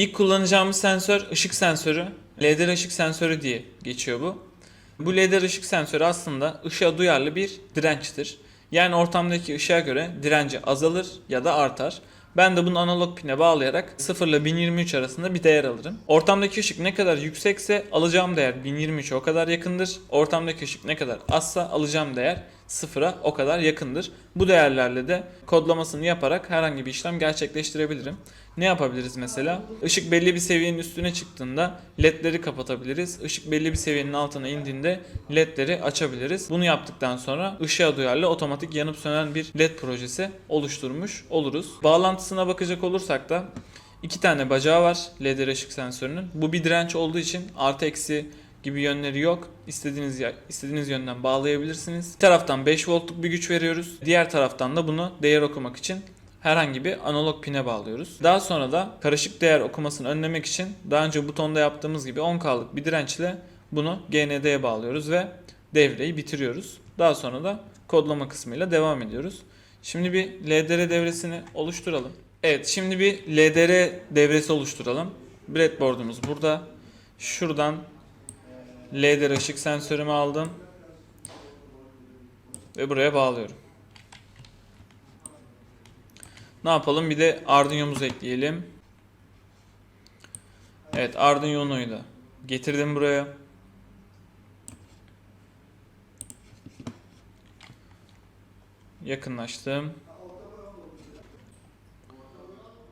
İlk kullanacağımız sensör ışık sensörü. LDR ışık sensörü diye geçiyor bu. Bu LDR ışık sensörü aslında ışığa duyarlı bir dirençtir. Yani ortamdaki ışığa göre direnci azalır ya da artar. Ben de bunu analog pine bağlayarak 0 ile 1023 arasında bir değer alırım. Ortamdaki ışık ne kadar yüksekse alacağım değer 1023'e o kadar yakındır. Ortamdaki ışık ne kadar azsa alacağım değer 0'a o kadar yakındır. Bu değerlerle de kodlamasını yaparak herhangi bir işlem gerçekleştirebilirim. Ne yapabiliriz mesela? Işık belli bir seviyenin üstüne çıktığında ledleri kapatabiliriz. Işık belli bir seviyenin altına indiğinde ledleri açabiliriz. Bunu yaptıktan sonra ışığa duyarlı otomatik yanıp sönen bir led projesi oluşturmuş oluruz. Bağlantısına bakacak olursak da iki tane bacağı var LDR ışık sensörünün. Bu bir direnç olduğu için artı eksi gibi yönleri yok. İstediğiniz istediğiniz yönden bağlayabilirsiniz. Bir taraftan 5 voltluk bir güç veriyoruz. Diğer taraftan da bunu değer okumak için herhangi bir analog pine bağlıyoruz. Daha sonra da karışık değer okumasını önlemek için daha önce butonda yaptığımız gibi 10K'lık bir dirençle bunu GND'ye bağlıyoruz ve devreyi bitiriyoruz. Daha sonra da kodlama kısmıyla devam ediyoruz. Şimdi bir LDR devresini oluşturalım. Evet şimdi bir LDR devresi oluşturalım. Breadboard'umuz burada. Şuradan LDR ışık sensörümü aldım. Ve buraya bağlıyorum. Ne yapalım? Bir de Arduino'muzu ekleyelim. Evet Arduino'yu da getirdim buraya. Yakınlaştım.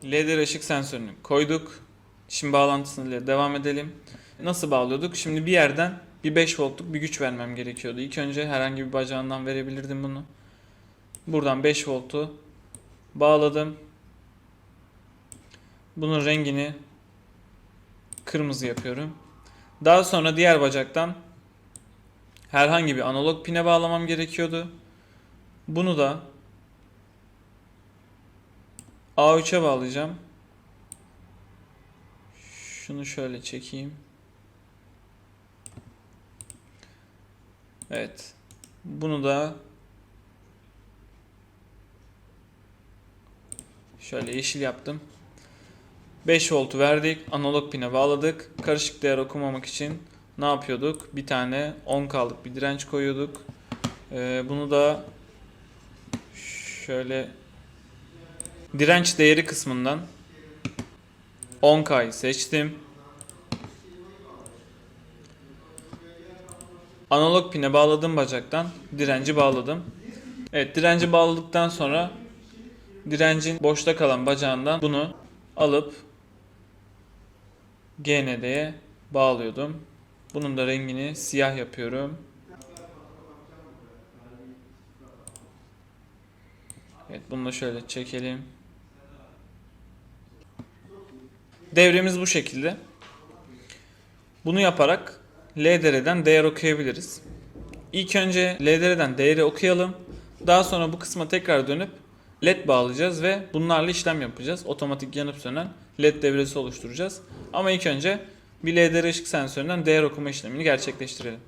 LDR ışık sensörünü koyduk. Şimdi bağlantısıyla devam edelim. Nasıl bağlıyorduk? Şimdi bir yerden bir 5 voltluk bir güç vermem gerekiyordu. İlk önce herhangi bir bacağından verebilirdim bunu. Buradan 5 voltu bağladım. Bunun rengini kırmızı yapıyorum. Daha sonra diğer bacaktan herhangi bir analog pine bağlamam gerekiyordu. Bunu da A3'e bağlayacağım. Şunu şöyle çekeyim. Evet. Bunu da şöyle yeşil yaptım. 5 voltu verdik. Analog pine bağladık. Karışık değer okumamak için ne yapıyorduk? Bir tane 10K'lık bir direnç koyuyorduk. Ee, bunu da şöyle direnç değeri kısmından 10K'yı seçtim. Analog pine bağladığım bacaktan direnci bağladım. Evet direnci bağladıktan sonra direncin boşta kalan bacağından bunu alıp GND'ye bağlıyordum. Bunun da rengini siyah yapıyorum. Evet bunu da şöyle çekelim. Devremiz bu şekilde. Bunu yaparak LDR'den değer okuyabiliriz. İlk önce LDR'den değeri okuyalım. Daha sonra bu kısma tekrar dönüp LED bağlayacağız ve bunlarla işlem yapacağız. Otomatik yanıp sönen LED devresi oluşturacağız. Ama ilk önce bir LDR ışık sensöründen değer okuma işlemini gerçekleştirelim.